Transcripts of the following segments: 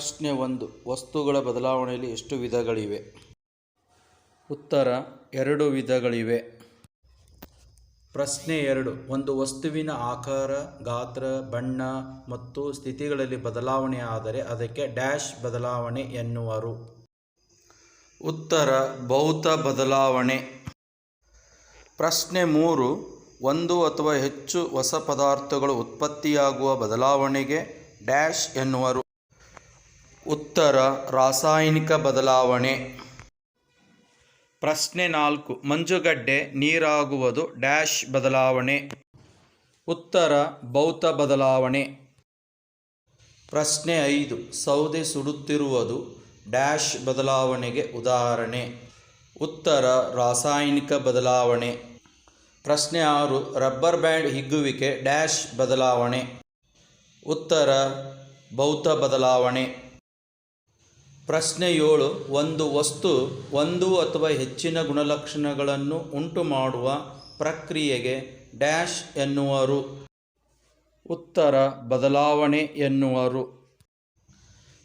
ಪ್ರಶ್ನೆ ಒಂದು, ವಸ್ತುಗಳ ಬದಲಾವಣೆಯಲ್ಲಿ ಎಷ್ಟು ವಿಧಗಳಿವೆ? ಉತ್ತರ, ಎರಡು ವಿಧಗಳಿವೆ. ಪ್ರಶ್ನೆ ಎರಡು, ಒಂದು ವಸ್ತುವಿನ ಆಕಾರ, ಗಾತ್ರ, ಬಣ್ಣ ಮತ್ತು ಸ್ಥಿತಿಗಳಲ್ಲಿ ಬದಲಾವಣೆ ಆದರೆ ಅದಕ್ಕೆ ಡ್ಯಾಶ್ ಬದಲಾವಣೆ ಎನ್ನುವರು. ಉತ್ತರ, ಭೌತ ಬದಲಾವಣೆ. ಪ್ರಶ್ನೆ ಮೂರು, ಒಂದು ಅಥವಾ ಹೆಚ್ಚು ಹೊಸ ಪದಾರ್ಥಗಳು ಉತ್ಪತ್ತಿಯಾಗುವ ಬದಲಾವಣೆಗೆ ಡ್ಯಾಶ್ ಎನ್ನುವರು. ಉತ್ತರ, ರಾಸಾಯನಿಕ ಬದಲಾವಣೆ. ಪ್ರಶ್ನೆ ನಾಲ್ಕು, ಮಂಜುಗಡ್ಡೆ ನೀರಾಗುವುದು ಡ್ಯಾಶ್ ಬದಲಾವಣೆ. ಉತ್ತರ, ಭೌತ ಬದಲಾವಣೆ. ಪ್ರಶ್ನೆ ಐದು, ಸೌದೆ ಸುಡುತ್ತಿರುವುದು ಡ್ಯಾಶ್ ಬದಲಾವಣೆಗೆ ಉದಾಹರಣೆ. ಉತ್ತರ, ರಾಸಾಯನಿಕ ಬದಲಾವಣೆ. ಪ್ರಶ್ನೆ ಆರು, ರಬ್ಬರ್ ಬ್ಯಾಂಡ್ ಹಿಗ್ಗುವಿಕೆ ಡ್ಯಾಶ್ ಬದಲಾವಣೆ. ಉತ್ತರ, ಭೌತ ಬದಲಾವಣೆ. ಪ್ರಶ್ನೆ ಏಳು, ಒಂದು ವಸ್ತು, ಒಂದು ಅಥವಾ ಹೆಚ್ಚಿನ ಗುಣಲಕ್ಷಣಗಳನ್ನು ಉಂಟು ಮಾಡುವ ಪ್ರಕ್ರಿಯೆಗೆ ಡ್ಯಾಶ್ ಎನ್ನುವರು. ಉತ್ತರ, ಬದಲಾವಣೆ ಎನ್ನುವರು.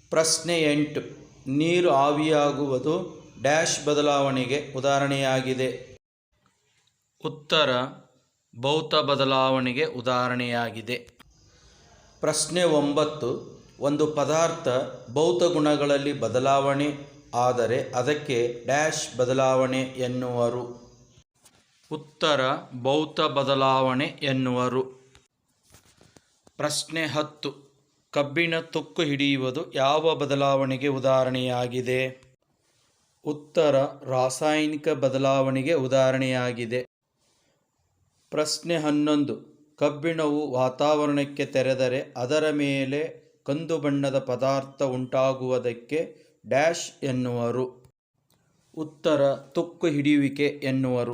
ಪ್ರಶ್ನೆ ಎಂಟು, ನೀರು ಆವಿಯಾಗುವುದು ಡ್ಯಾಶ್ ಬದಲಾವಣೆಗೆ ಉದಾಹರಣೆಯಾಗಿದೆ. ಉತ್ತರ, ಭೌತ ಬದಲಾವಣೆಗೆ ಉದಾಹರಣೆಯಾಗಿದೆ. ಪ್ರಶ್ನೆ ಒಂಬತ್ತು ಒಂದು ಪದಾರ್ಥ ಭೌತ ಗುಣಗಳಲ್ಲಿ ಬದಲಾವಣೆ, ಆದರೆ ಅದಕ್ಕೆ ಡ್ಯಾಶ್ ಬದಲಾವಣೆ ಎನ್ನುವರು. ಉತ್ತರ, ಭೌತ ಬದಲಾವಣೆ ಎನ್ನುವರು. ಪ್ರಶ್ನೆ ಹತ್ತು, ಕಬ್ಬಿಣ ತುಕ್ಕು ಹಿಡಿಯುವುದು ಯಾವ ಬದಲಾವಣೆಗೆ ಉದಾಹರಣೆಯಾಗಿದೆ? ಉತ್ತರ, ರಾಸಾಯನಿಕ ಬದಲಾವಣೆಗೆ ಉದಾಹರಣೆಯಾಗಿದೆ. ಪ್ರಶ್ನೆ ಹನ್ನೊಂದು, ಕಬ್ಬಿಣವು ವಾತಾವರಣಕ್ಕೆ ತೆರೆದರೆ ಅದರ ಮೇಲೆ ಕಂದು ಬಣ್ಣದ ಪದಾರ್ಥ ಉಂಟಾಗುವುದಕ್ಕೆ ಡ್ಯಾಶ್ ಎನ್ನುವರು. ಉತ್ತರ, ತುಕ್ಕು ಹಿಡಿಯುವಿಕೆ ಎನ್ನುವರು.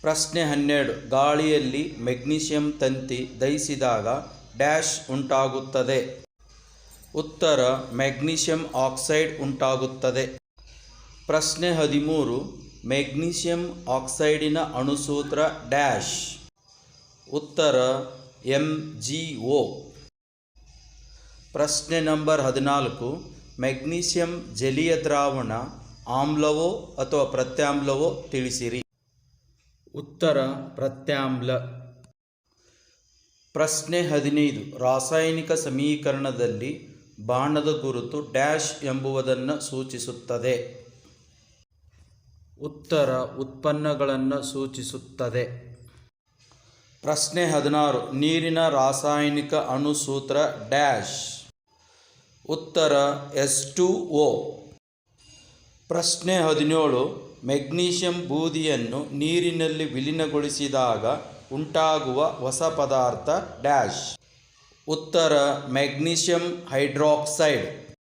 ಪ್ರಶ್ನೆ ಹನ್ನೆರಡು, ಗಾಳಿಯಲ್ಲಿ ಮೆಗ್ನೀಷಿಯಂ ತಂತಿ ದಹಿಸಿದಾಗ ಡ್ಯಾಶ್ ಉಂಟಾಗುತ್ತದೆ. ಉತ್ತರ ಮೆಗ್ನೀಷಿಯಂ ಆಕ್ಸೈಡ್ ಉಂಟಾಗುತ್ತದೆ. ಪ್ರಶ್ನೆ ಹದಿಮೂರು ಮೆಗ್ನೀಷಿಯಂ ಆಕ್ಸೈಡಿನ ಅಣುಸೂತ್ರ ಡ್ಯಾಶ್. ಉತ್ತರ, ಎಂ ಜಿ ಒ. ಪ್ರಶ್ನೆ ನಂಬರ್ ಹದಿನಾಲ್ಕು ಮೆಗ್ನೀಷಿಯಂ ಜಲೀಯ ದ್ರಾವಣ ಆಮ್ಲವೋ ಅಥವಾ ಪ್ರತ್ಯಾಮ್ಲವೋ ತಿಳಿಸಿರಿ. ಉತ್ತರ ಪ್ರತ್ಯಾಮ್ಲ. ಪ್ರಶ್ನೆ ಹದಿನೈದು ರಾಸಾಯನಿಕ ಸಮೀಕರಣದಲ್ಲಿ ಬಾಣದ ಗುರುತು ಡ್ಯಾಶ್ ಎಂಬುವುದನ್ನು ಸೂಚಿಸುತ್ತದೆ. ಉತ್ತರ ಉತ್ಪನ್ನಗಳನ್ನು ಸೂಚಿಸುತ್ತದೆ. ಪ್ರಶ್ನೆ ಹದಿನಾರು ನೀರಿನ ರಾಸಾಯನಿಕ ಅಣುಸೂತ್ರ ಡ್ಯಾಶ್. ಉತ್ತರ ಎಸ್ ಟು ಓ ಪ್ರಶ್ನೆ ಹದಿನೇಳು. ಮೆಗ್ನೀಷಿಯಂ ಬೂದಿಯನ್ನು ನೀರಿನಲ್ಲಿ ವಿಲೀನಗೊಳಿಸಿದಾಗ ಉಂಟಾಗುವ ಹೊಸ ಪದಾರ್ಥ ಡ್ಯಾಶ್. ಉತ್ತರ ಮೆಗ್ನೀಷಿಯಂ ಹೈಡ್ರಾಕ್ಸೈಡ್.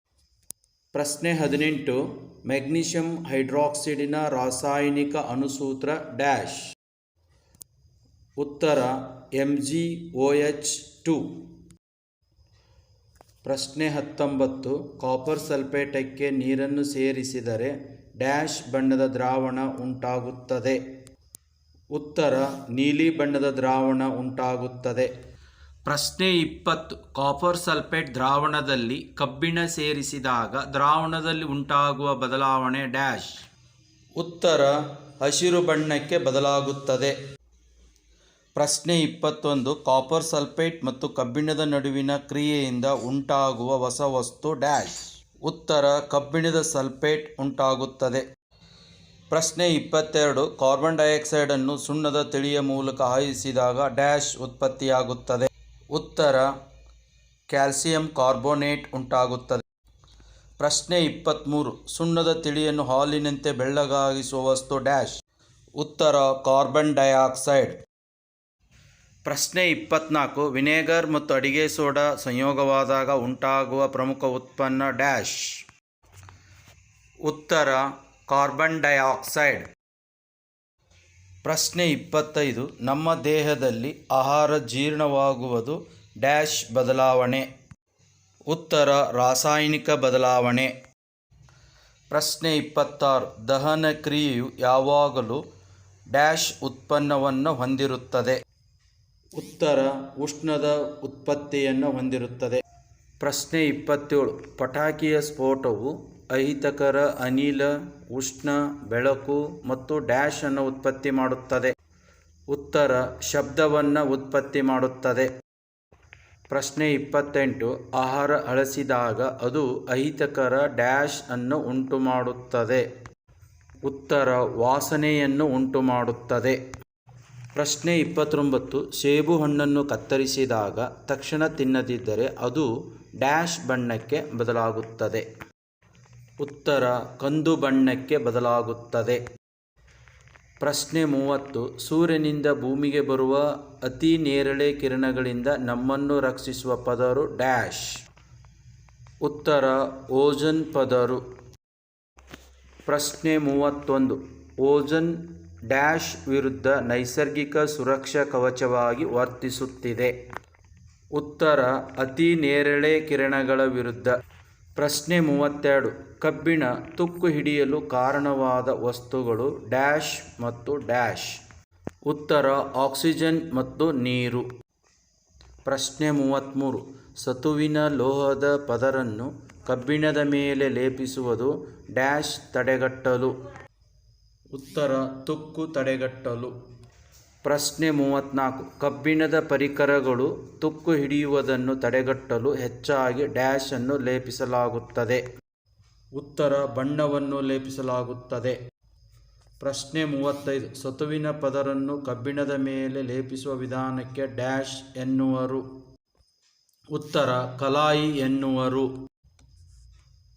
ಪ್ರಶ್ನೆ ಹದಿನೆಂಟು. ಮೆಗ್ನೀಷಿಯಂ ಹೈಡ್ರಾಕ್ಸೈಡಿನ ರಾಸಾಯನಿಕ ಅಣುಸೂತ್ರ ಡ್ಯಾಶ್. ಉತ್ತರ M G O H two. ಪ್ರಶ್ನೆ ಹತ್ತೊಂಬತ್ತು ಕಾಪರ್ ಸಲ್ಫೇಟಕ್ಕೆ ನೀರನ್ನು ಸೇರಿಸಿದರೆ ಡ್ಯಾಶ್ ಬಣ್ಣದ ದ್ರಾವಣ ಉಂಟಾಗುತ್ತದೆ. ಉತ್ತರ, ನೀಲಿ ಬಣ್ಣದ ದ್ರಾವಣ ಉಂಟಾಗುತ್ತದೆ. ಪ್ರಶ್ನೆ ಇಪ್ಪತ್ತು ಕಾಪರ್ ಸಲ್ಫೇಟ್ ದ್ರಾವಣದಲ್ಲಿ ಕಬ್ಬಿಣ ಸೇರಿಸಿದಾಗ ದ್ರಾವಣದಲ್ಲಿ ಉಂಟಾಗುವ ಬದಲಾವಣೆ ಡ್ಯಾಶ್ ಉತ್ತರ, ಹಸಿರು ಬಣ್ಣಕ್ಕೆ ಬದಲಾಗುತ್ತದೆ. ಪ್ರಶ್ನೆ ಇಪ್ಪತ್ತೊಂದು ಕಾಪರ್ ಸಲ್ಫೇಟ್ ಮತ್ತು ಕಬ್ಬಿಣದ ನಡುವಿನ ಕ್ರಿಯೆಯಿಂದ ಉಂಟಾಗುವ ಹೊಸ ವಸ್ತು ಡ್ಯಾಶ್ ಉತ್ತರ, ಕಬ್ಬಿಣದ ಸಲ್ಫೇಟ್ ಉಂಟಾಗುತ್ತದೆ. ಪ್ರಶ್ನೆ ಇಪ್ಪತ್ತೆರಡು ಕಾರ್ಬನ್ ಡೈಆಕ್ಸೈಡನ್ನು ಸುಣ್ಣದ ತಿಳಿಯ ಮೂಲಕ ಹಾಯಿಸಿದಾಗ ಡ್ಯಾಶ್ ಉತ್ಪತ್ತಿಯಾಗುತ್ತದೆ. ಉತ್ತರ ಕ್ಯಾಲ್ಸಿಯಂ ಕಾರ್ಬೋನೇಟ್ ಉಂಟಾಗುತ್ತದೆ. ಪ್ರಶ್ನೆ ಇಪ್ಪತ್ತ್ಮೂರು ಸುಣ್ಣದ ತಿಳಿಯನ್ನು ಹಾಲಿನಂತೆ ಬೆಳ್ಳಗಾಗಿಸುವ ವಸ್ತು ಡ್ಯಾಶ್ ಉತ್ತರ ಕಾರ್ಬನ್ ಡೈಆಕ್ಸೈಡ್ ಪ್ರಶ್ನೆ ಇಪ್ಪತ್ನಾಲ್ಕು, ವಿನೆಗರ್ ಮತ್ತು ಅಡಿಗೆ ಸೋಡಾ ಸಂಯೋಗವಾದಾಗ ಉಂಟಾಗುವ ಪ್ರಮುಖ ಉತ್ಪನ್ನ ಡ್ಯಾಶ್. ಉತ್ತರ, ಕಾರ್ಬನ್ ಡೈಆಕ್ಸೈಡ್. ಪ್ರಶ್ನೆ ಇಪ್ಪತ್ತೈದು, ನಮ್ಮ ದೇಹದಲ್ಲಿ ಆಹಾರ ಜೀರ್ಣವಾಗುವುದು ಡ್ಯಾಶ್ ಬದಲಾವಣೆ. ಉತ್ತರ, ರಾಸಾಯನಿಕ ಬದಲಾವಣೆ. ಪ್ರಶ್ನೆ ಇಪ್ಪತ್ತಾರು, ದಹನ ಕ್ರಿಯೆಯು ಯಾವಾಗಲೂ ಡ್ಯಾಶ್ ಉತ್ಪನ್ನವನ್ನು ಹೊಂದಿರುತ್ತದೆ. ಉತ್ತರ ಉಷ್ಣದ ಉತ್ಪತ್ತಿಯನ್ನು ಹೊಂದಿರುತ್ತದೆ. ಪ್ರಶ್ನೆ ಇಪ್ಪತ್ತೇಳು. ಪಟಾಕಿಯ ಸ್ಫೋಟವು ಅಹಿತಕರ, ಅನಿಲ, ಉಷ್ಣ, ಬೆಳಕು ಮತ್ತು ಡ್ಯಾಶ್ ಅನ್ನು ಉತ್ಪತ್ತಿ ಮಾಡುತ್ತದೆ. ಉತ್ತರ, ಶಬ್ದವನ್ನು ಉತ್ಪತ್ತಿ ಮಾಡುತ್ತದೆ. ಪ್ರಶ್ನೆ ಇಪ್ಪತ್ತೆಂಟು. ಆಹಾರ ಅಳಿಸಿದಾಗ ಅದು ಅಹಿತಕರ ಡ್ಯಾಶ್ ಅನ್ನು ಉಂಟುಮಾಡುತ್ತದೆ. ಉತ್ತರ, ವಾಸನೆಯನ್ನು ಉಂಟುಮಾಡುತ್ತದೆ. ಪ್ರಶ್ನೆ ಇಪ್ಪತ್ತೊಂಬತ್ತು, ಸೇಬು ಹಣ್ಣನ್ನು ಕತ್ತರಿಸಿದಾಗ ತಕ್ಷಣ ತಿನ್ನದಿದ್ದರೆ ಅದು ಡ್ಯಾಶ್ ಬಣ್ಣಕ್ಕೆ ಬದಲಾಗುತ್ತದೆ. ಉತ್ತರ, ಕಂದು ಬಣ್ಣಕ್ಕೆ ಬದಲಾಗುತ್ತದೆ. ಪ್ರಶ್ನೆ ಮೂವತ್ತು, ಸೂರ್ಯನಿಂದ ಭೂಮಿಗೆ ಬರುವ ಅತಿ ನೇರಳೆ ಕಿರಣಗಳಿಂದ ನಮ್ಮನ್ನು ರಕ್ಷಿಸುವ ಪದರು ಡ್ಯಾಶ್. ಉತ್ತರ, ಓಜನ್ ಪದರು. ಪ್ರಶ್ನೆ ಮೂವತ್ತೊಂದು, ಓಜನ್ ಡ್ಯಾಶ್ ವಿರುದ್ಧ ನೈಸರ್ಗಿಕ ಸುರಕ್ಷಾ ಕವಚವಾಗಿ ವರ್ತಿಸುತ್ತಿದೆ. ಉತ್ತರ, ಅತಿ ನೇರಳೆ ಕಿರಣಗಳ ವಿರುದ್ಧ. ಪ್ರಶ್ನೆ ಮೂವತ್ತೆರಡು. ಕಬ್ಬಿಣ ತುಕ್ಕು ಹಿಡಿಯಲು ಕಾರಣವಾದ ವಸ್ತುಗಳು ಡ್ಯಾಶ್ ಮತ್ತು ಡ್ಯಾಶ್. ಉತ್ತರ, ಆಕ್ಸಿಜನ್ ಮತ್ತು ನೀರು. ಪ್ರಶ್ನೆ ಮೂವತ್ತ್ಮೂರು ಸತುವಿನ ಲೋಹದ ಪದರನ್ನು ಕಬ್ಬಿಣದ ಮೇಲೆ ಲೇಪಿಸುವುದು ಡ್ಯಾಶ್ ತಡೆಗಟ್ಟಲು. ಉತ್ತರ ತುಕ್ಕು ತಡೆಗಟ್ಟಲು. ಪ್ರಶ್ನೆ ಮೂವತ್ತ್ನಾಲ್ಕು ಕಬ್ಬಿಣದ ಪರಿಕರಗಳು ತುಕ್ಕು ಹಿಡಿಯುವುದನ್ನು ತಡೆಗಟ್ಟಲು ಹೆಚ್ಚಾಗಿ ಡ್ಯಾಶ್ ಅನ್ನು ಲೇಪಿಸಲಾಗುತ್ತದೆ. ಉತ್ತರ ಬಣ್ಣವನ್ನು ಲೇಪಿಸಲಾಗುತ್ತದೆ. ಪ್ರಶ್ನೆ ಮೂವತ್ತೈದು. ಸತುವಿನ ಪದರನ್ನು ಕಬ್ಬಿಣದ ಮೇಲೆ ಲೇಪಿಸುವ ವಿಧಾನಕ್ಕೆ ಡ್ಯಾಶ್ ಎನ್ನುವರು. ಉತ್ತರ ಕಲಾಯಿ ಎನ್ನುವರು.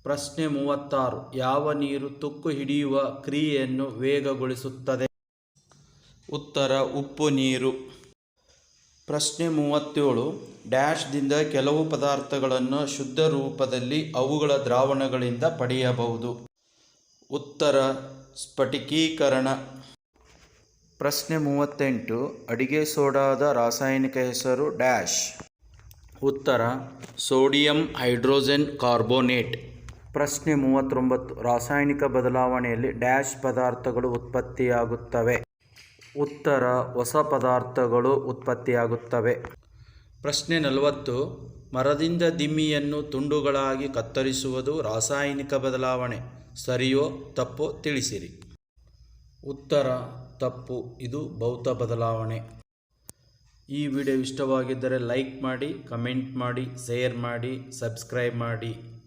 ಪ್ರಶ್ನೆ ಮೂವತ್ತಾರು. ಯಾವ ನೀರು ತುಕ್ಕು ಹಿಡಿಯುವ ಕ್ರಿಯೆಯನ್ನು ವೇಗಗೊಳಿಸುತ್ತದೆ? ಉತ್ತರ, ಉಪ್ಪು ನೀರು. ಪ್ರಶ್ನೆ ಮೂವತ್ತೇಳು. ಡ್ಯಾಶ್ದಿಂದ ಕೆಲವು ಪದಾರ್ಥಗಳನ್ನು ಶುದ್ಧ ರೂಪದಲ್ಲಿ ಅವುಗಳ ದ್ರಾವಣಗಳಿಂದ ಪಡೆಯಬಹುದು. ಉತ್ತರ, ಸ್ಫಟಿಕೀಕರಣ. ಪ್ರಶ್ನೆ ಮೂವತ್ತೆಂಟು. ಅಡಿಗೆ ಸೋಡಾದ ರಾಸಾಯನಿಕ ಹೆಸರು ಡ್ಯಾಶ್. ಉತ್ತರ, ಸೋಡಿಯಂ ಹೈಡ್ರೋಜನ್ ಕಾರ್ಬೋನೇಟ್. ಪ್ರಶ್ನೆ ಮೂವತ್ತೊಂಬತ್ತು. ರಾಸಾಯನಿಕ ಬದಲಾವಣೆಯಲ್ಲಿ ಡ್ಯಾಶ್ ಪದಾರ್ಥಗಳು ಉತ್ಪತ್ತಿಯಾಗುತ್ತವೆ. ಉತ್ತರ, ಹೊಸ ಪದಾರ್ಥಗಳು ಉತ್ಪತ್ತಿಯಾಗುತ್ತವೆ. ಪ್ರಶ್ನೆ ನಲವತ್ತು. ಮರದಿಂದ ದಿಮ್ಮಿಯನ್ನು ತುಂಡುಗಳಾಗಿ ಕತ್ತರಿಸುವುದು ರಾಸಾಯನಿಕ ಬದಲಾವಣೆ. ಸರಿಯೋ ತಪ್ಪೋ ತಿಳಿಸಿರಿ. ಉತ್ತರ, ತಪ್ಪು. ಇದು ಭೌತ ಬದಲಾವಣೆ. ಈ ವಿಡಿಯೋ ಇಷ್ಟವಾಗಿದ್ದರೆ ಲೈಕ್ ಮಾಡಿ, ಕಮೆಂಟ್ ಮಾಡಿ, ಶೇರ್ ಮಾಡಿ, ಸಬ್ಸ್ಕ್ರೈಬ್ ಮಾಡಿ.